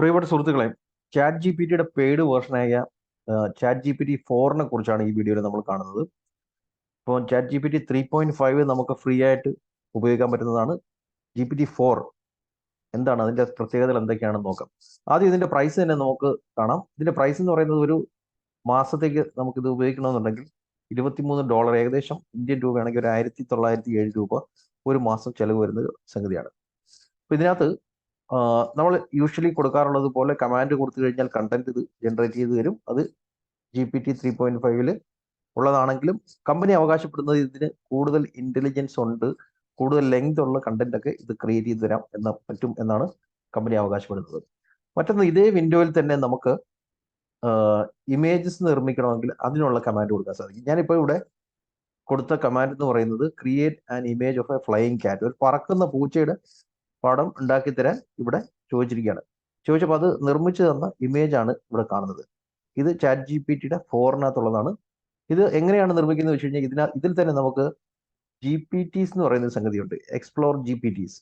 പ്രിയപ്പെട്ട സുഹൃത്തുക്കളെ chat G P ടിയുടെ പെയ്ഡ് വേർഷനായ ചാറ്റ് ജി പി ടി ഫോറിനെ കുറിച്ചാണ് ഈ വീഡിയോയിൽ നമ്മൾ കാണുന്നത്. ഇപ്പോൾ chat G P T three point five നമുക്ക് ഫ്രീ ആയിട്ട് ഉപയോഗിക്കാൻ പറ്റുന്നതാണ് ജി പി ടി ഫോർ എന്താണ് അതിന്റെ പ്രത്യേകതകൾ എന്തൊക്കെയാണെന്ന് നോക്കാം. ആദ്യം ഇതിന്റെ പ്രൈസ് തന്നെ നമുക്ക് കാണാം. ഇതിന്റെ പ്രൈസ് എന്ന് പറയുന്നത് ഒരു മാസത്തേക്ക് നമുക്കിത് ഉപയോഗിക്കണമെന്നുണ്ടെങ്കിൽ ഇരുപത്തിമൂന്ന് ഡോളർ ഏകദേശം ഇന്ത്യൻ രൂപയാണെങ്കിൽ ഒരു ആയിരത്തി തൊള്ളായിരത്തി ഏഴ് രൂപ ഒരു മാസം ചെലവ് വരുന്ന സംഗതിയാണ്. അപ്പോൾ ഇതിനകത്ത് നമ്മൾ യൂഷ്വലി കൊടുക്കാറുള്ളത് പോലെ കമാൻഡ് കൊടുത്തു കഴിഞ്ഞാൽ കണ്ടന്റ് ഇത് ജനറേറ്റ് ചെയ്ത് തരും. അത് G P T three point ഫൈവിൽ ഉള്ളതാണെങ്കിലും കമ്പനി അവകാശപ്പെടുന്നത് ഇതിന് കൂടുതൽ ഇന്റലിജൻസ് ഉണ്ട് കൂടുതൽ ലെങ്ത് ഉള്ള കണ്ടന്റ് ഒക്കെ ഇത് ക്രിയേറ്റ് ചെയ്ത് തരാം എന്ന പറ്റും എന്നാണ് കമ്പനി അവകാശപ്പെടുന്നത്. മറ്റൊന്ന് ഇതേ വിൻഡോയിൽ തന്നെ നമുക്ക് ഇമേജസ് നിർമ്മിക്കണമെങ്കിൽ അതിനുള്ള കമാൻഡ് കൊടുക്കാൻ സാധിക്കും. ഞാനിപ്പോൾ ഇവിടെ കൊടുത്ത കമാൻഡ് എന്ന് പറയുന്നത് create an image of a flying cat ഒരു പറക്കുന്ന പൂച്ചയുടെ പടം ഉണ്ടാക്കി തരാൻ ഇവിടെ ചോദിച്ചിരിക്കുകയാണ്. ചോദിച്ചപ്പോൾ അത് നിർമ്മിച്ചു തന്ന ഇമേജ് ആണ് ഇവിടെ കാണുന്നത്. ഇത് ചാറ്റ് ജി പി ടിയുടെ ഫോറിനകത്തുള്ളതാണ്. ഇത് എങ്ങനെയാണ് നിർമ്മിക്കുന്നത് വെച്ച് കഴിഞ്ഞാൽ ഇതിന ഇതിൽ തന്നെ നമുക്ക് ജി പി ടീസ് എന്ന് പറയുന്ന സംഗതിയുണ്ട്. എക്സ്പ്ലോർ ജി പി ടീസ്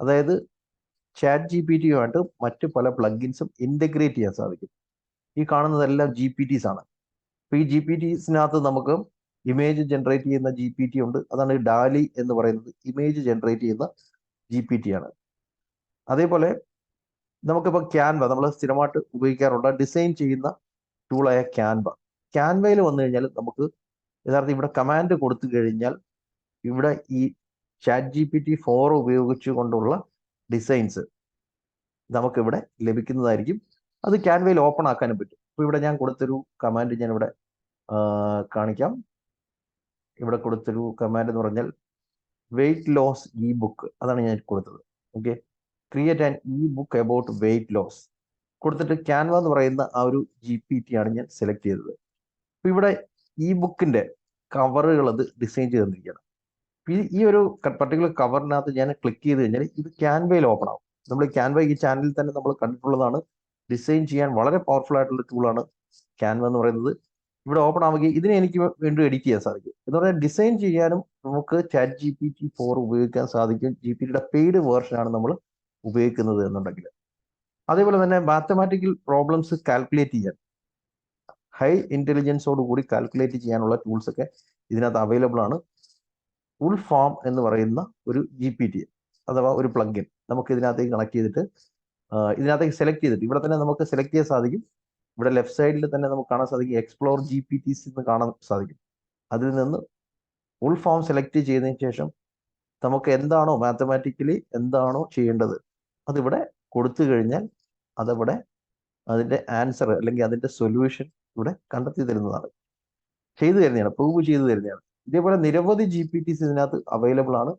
അതായത് ചാറ്റ് ജി പി ടിയുമായിട്ട് മറ്റ് പല പ്ലഗിൻസും ഇന്റഗ്രേറ്റ് ചെയ്യാൻ സാധിക്കും. ഈ കാണുന്നതെല്ലാം ജി പി ടീസ് ആണ്. അപ്പോൾ ഈ ജി പി ടീസിനകത്ത് നമുക്ക് ഇമേജ് ജനറേറ്റ് ചെയ്യുന്ന ജി പി ടി ഉണ്ട്. അതാണ് ഡാലി എന്ന് പറയുന്നത് ഇമേജ് ജനറേറ്റ് ചെയ്യുന്ന ജി പി ടി ആണ്. അതേപോലെ നമുക്കിപ്പോൾ ക്യാൻവ നമ്മൾ സ്ഥിരമായിട്ട് ഉപയോഗിക്കാറുണ്ട്. ഡിസൈൻ ചെയ്യുന്ന ടൂളായ ക്യാൻവ ക്യാൻവയിൽ വന്നു കഴിഞ്ഞാൽ നമുക്ക് യഥാർത്ഥം ഇവിടെ കമാൻഡ് കൊടുത്തു കഴിഞ്ഞാൽ ഇവിടെ ഈ chat G P T four ഉപയോഗിച്ചുകൊണ്ടുള്ള designs നമുക്കിവിടെ ലഭിക്കുന്നതായിരിക്കും. അത് ക്യാൻവയിൽ ഓപ്പൺ ആക്കാനും പറ്റും. അപ്പോൾ ഇവിടെ ഞാൻ കൊടുത്തൊരു കമാൻഡ് ഞാൻ ഇവിടെ കാണിക്കാം. ഇവിടെ കൊടുത്തൊരു കമാൻഡ് എന്ന് പറഞ്ഞാൽ വെയിറ്റ് ലോസ് ഇ ബുക്ക് അതാണ് ഞാൻ കൊടുത്തത്. Okay create an ebook about weight loss കൊടുത്തിട്ട് ക്യാൻവ എന്ന് പറയുന്ന ആ ഒരു ജി പി ടി ആണ് ഞാൻ സെലക്ട് ചെയ്തത്. അപ്പൊ ഇവിടെ ഇ ബുക്കിന്റെ കവറുകൾ അത് ഡിസൈൻ ചെയ്ത് തന്നിരിക്കുകയാണ്. ഈ ഒരു പർട്ടിക്കുലർ കവറിനകത്ത് ഞാൻ ക്ലിക്ക് ചെയ്ത് കഴിഞ്ഞാൽ ഇത് ക്യാൻവയിൽ ഓപ്പൺ ആവും. നമ്മൾ ക്യാൻവ ഈ ചാനലിൽ തന്നെ നമ്മൾ കണ്ടിട്ടുള്ളതാണ്. ഡിസൈൻ ചെയ്യാൻ വളരെ പവർഫുൾ ആയിട്ടുള്ള ടൂളാണ് ക്യാൻവ എന്ന് പറയുന്നത്. ഇവിടെ ഓപ്പൺ ആവുകയും ഇതിനെ എനിക്ക് വീണ്ടും എഡിറ്റ് ചെയ്യാൻ സാധിക്കും. എന്ന് പറഞ്ഞാൽ ഡിസൈൻ ചെയ്യാനും നമുക്ക് chat G P T four ഉപയോഗിക്കാൻ സാധിക്കും ജി പി ടിയുടെ പെയ്ഡ് വേർഷനാണ് നമ്മൾ ഉപയോഗിക്കുന്നത് എന്നുണ്ടെങ്കിൽ. അതേപോലെ തന്നെ മാത്തമാറ്റിക്കൽ പ്രോബ്ലംസ് കാൽക്കുലേറ്റ് ചെയ്യാൻ. ഹൈ ഇന്റലിജൻസോട് കൂടി കാൽക്കുലേറ്റ് ചെയ്യാനുള്ള ടൂൾസ് ഒക്കെ ഇതിനകത്ത് അവൈലബിൾ ആണ്. ഫുൾ ഫോം എന്ന് പറയുന്ന ഒരു ജി പി ടി അഥവാ ഒരു പ്ലഗിൻ നമുക്ക് ഇതിനകത്തേക്ക് കണക്ട് ചെയ്തിട്ട് ഇതിനകത്തേക്ക് സെലക്ട് ചെയ്തിട്ട് ഇവിടെ തന്നെ നമുക്ക് സെലക്ട് ചെയ്യാൻ സാധിക്കും. ഇവിടെ ലെഫ്റ്റ് സൈഡിൽ തന്നെ നമുക്ക് കാണാൻ സാധിക്കും എക്സ്പ്ലോർ ജി പി ടിസ് എന്ന് കാണാൻ സാധിക്കും. അതിൽ നിന്ന് ഫുൾ ഫോം സെലക്ട് ചെയ്തതിന് ശേഷം നമുക്ക് എന്താണോ മാത്തമാറ്റിക്കലി എന്താണോ ചെയ്യേണ്ടത് അതിവിടെ കൊടുത്തു കഴിഞ്ഞാൽ അതവിടെ അതിന്റെ ആൻസർ അല്ലെങ്കിൽ അതിന്റെ സൊല്യൂഷൻ ഇവിടെ കണ്ടെത്തി തരുന്നതാണ്. ചെയ്തു തരുന്നതാണ് പ്രൂവ് ചെയ്തു തരുന്നതാണ്. ഇതേപോലെ നിരവധി ജി പി ടിസ് ഇതിനകത്ത് അവൈലബിൾ ആണ്.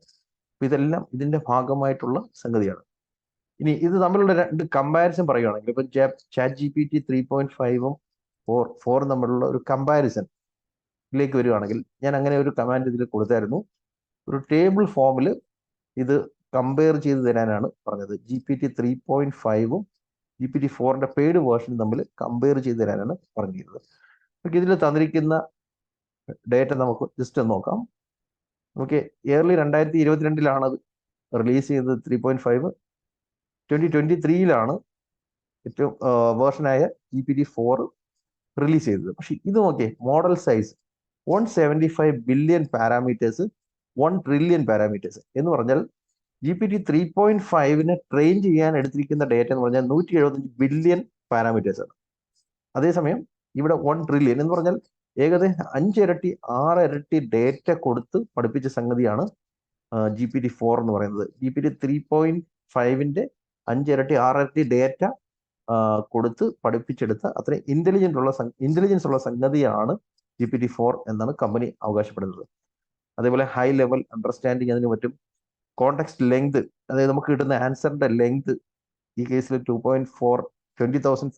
ഇതെല്ലാം ഇതിന്റെ ഭാഗമായിട്ടുള്ള സംഗതിയാണ്. ഇനി ഇത് തമ്മിലുള്ള രണ്ട് കമ്പാരിസൺ പറയുകയാണെങ്കിൽ ഇപ്പൊ chat G P T three point ഫൈവും ഫോർ ഫോറും തമ്മിലുള്ള ഒരു കമ്പാരിസൺ ഇതിലേക്ക് വരികയാണെങ്കിൽ ഞാൻ അങ്ങനെ ഒരു കമാൻഡ് ഇതിൽ കൊടുത്തായിരുന്നു. ഒരു ടേബിൾ ഫോമിൽ ഇത് കമ്പയർ ചെയ്ത് തരാനാണ് പറഞ്ഞത്. G P T three point ഫൈവും ജി പി ടി ഫോറിന്റെ പെയ്ഡ് വേർഷനും തമ്മിൽ കമ്പയർ ചെയ്ത് തരാനാണ് പറഞ്ഞിരുന്നത്. നമുക്ക് ഇതിൽ തന്നിരിക്കുന്ന ഡേറ്റ നമുക്ക് ജസ്റ്റ് നോക്കാം. നമുക്ക് ഇയർലി രണ്ടായിരത്തി ഇരുപത്തിരണ്ടിലാണ് അത് റിലീസ് ചെയ്തത് three point five twenty twenty ത്രീയിലാണ് ഏറ്റവും വേർഷനായ G P T four release ചെയ്തത്. പക്ഷെ ഇത് നോക്കിയേ model size one seventy five billion parameters one trillion parameters എന്ന് പറഞ്ഞാൽ G P T three point ഫൈവിനെ train ചെയ്യാൻ എടുത്തിരിക്കുന്ന ഡേറ്റ എന്ന് പറഞ്ഞാൽ നൂറ്റി എഴുപത്തഞ്ച് ബില്യൺ പാരാമീറ്റേഴ്സ് ആണ്. അതേസമയം ഇവിടെ വൺ ട്രില്യൺ എന്ന് പറഞ്ഞാൽ ഏകദേശം അഞ്ചിരട്ടി ആറ് ഇരട്ടി ഡേറ്റ കൊടുത്ത് പഠിപ്പിച്ച സംഗതിയാണ് ജി പി ടി ഫോർ എന്ന് പറയുന്നത്. G P T three point ഫൈവിന്റെ അഞ്ചിരട്ടി ആറിരട്ടി ഡേറ്റ കൊടുത്ത് പഠിപ്പിച്ചെടുത്ത അത്രയും ഇന്റലിജന്റ് ഉള്ള ഇന്റലിജൻസ് ഉള്ള സംഗതിയാണ് ജി പി ടി ഫോർ എന്നാണ് കമ്പനി അവകാശപ്പെടുന്നത്. അതേപോലെ ഹൈ ലെവൽ അണ്ടർസ്റ്റാൻഡിങ് അതിന് പറ്റും. കോണ്ടാക്ട് ലെങ്ത് അതായത് നമുക്ക് കിട്ടുന്ന ആൻസറിന്റെ ലെങ്ത് ഈ കേസിൽ two point four twenty thousand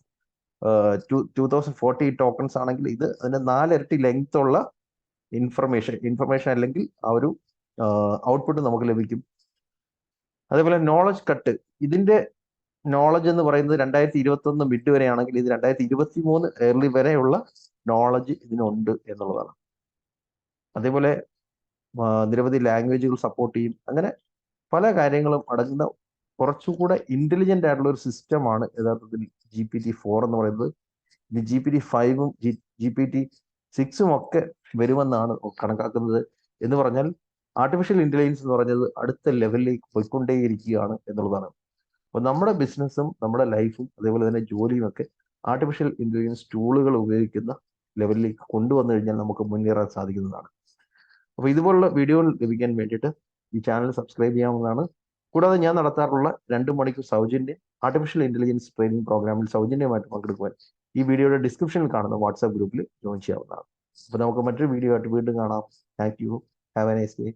two thousand forty tokens ആണെങ്കിൽ ഇത് അതിന്റെ നാലിരട്ടി ലെങ്ത് ഉള്ള ഇൻഫർമേഷൻ ഇൻഫർമേഷൻ അല്ലെങ്കിൽ ആ ഒരു ഔട്ട്പുട്ട് നമുക്ക് ലഭിക്കും. അതേപോലെ നോളജ് കട്ട് ഇതിന്റെ നോളജ് എന്ന് പറയുന്നത് രണ്ടായിരത്തി ഇരുപത്തി ഒന്ന് മിഡ് വരെയാണെങ്കിൽ ഇത് രണ്ടായിരത്തി ഇരുപത്തി മൂന്ന് ഏർലി വരെയുള്ള നോളജ് ഇതിനുണ്ട് എന്നുള്ളതാണ്. അതേപോലെ നിരവധി ലാംഗ്വേജുകൾ സപ്പോർട്ട് ചെയ്യും. അങ്ങനെ പല കാര്യങ്ങളും അടങ്ങുന്ന കുറച്ചുകൂടെ ഇന്റലിജന്റ് ആയിട്ടുള്ള ഒരു സിസ്റ്റമാണ് യഥാർത്ഥത്തിൽ ജി പി ടി ഫോർ എന്ന് പറയുന്നത്. ഇനി ജി പി ടി ഫൈവും ജി പി ടി സിക്സും ഒക്കെ വരുമെന്നാണ് കണക്കാക്കുന്നത്. എന്ന് പറഞ്ഞാൽ ആർട്ടിഫിഷ്യൽ ഇന്റലിജൻസ് എന്ന് പറഞ്ഞത് അടുത്ത ലെവലിലേക്ക് പോയിക്കൊണ്ടേയിരിക്കുകയാണ് എന്നുള്ളതാണ്. അപ്പൊ നമ്മുടെ ബിസിനസ്സും നമ്മുടെ ലൈഫും അതേപോലെ തന്നെ ജോലിയും ഒക്കെ ആർട്ടിഫിഷ്യൽ ഇന്റലിജൻസ് ടൂളുകൾ ഉപയോഗിക്കുന്ന ലെവലിലേക്ക് കൊണ്ടുവന്നു കഴിഞ്ഞാൽ നമുക്ക് മുന്നേറാൻ സാധിക്കുന്നതാണ്. അപ്പൊ ഇതുപോലുള്ള വീഡിയോകൾ ലഭിക്കാൻ വേണ്ടിയിട്ട് ഈ ചാനൽ സബ്സ്ക്രൈബ് ചെയ്യാവുന്നതാണ്. കൂടാതെ ഞാൻ നടത്താറുള്ള രണ്ട് മണിക്കൂർ സൗജന്യ ആർട്ടിഫിഷ്യൽ ഇന്റലിജൻസ് ട്രെയിനിങ് പ്രോഗ്രാമിൽ സൗജന്യമായിട്ട് പങ്കെടുക്കുവാൻ ഈ വീഡിയോയുടെ ഡിസ്ക്രിപ്ഷനിൽ കാണുന്ന വാട്സാപ്പ് ഗ്രൂപ്പിൽ ജോയിൻ ചെയ്യാവുന്നതാണ്. അപ്പൊ നമുക്ക് മറ്റൊരു വീഡിയോ ആയിട്ട് വീണ്ടും കാണാം. Thank Have a nice day.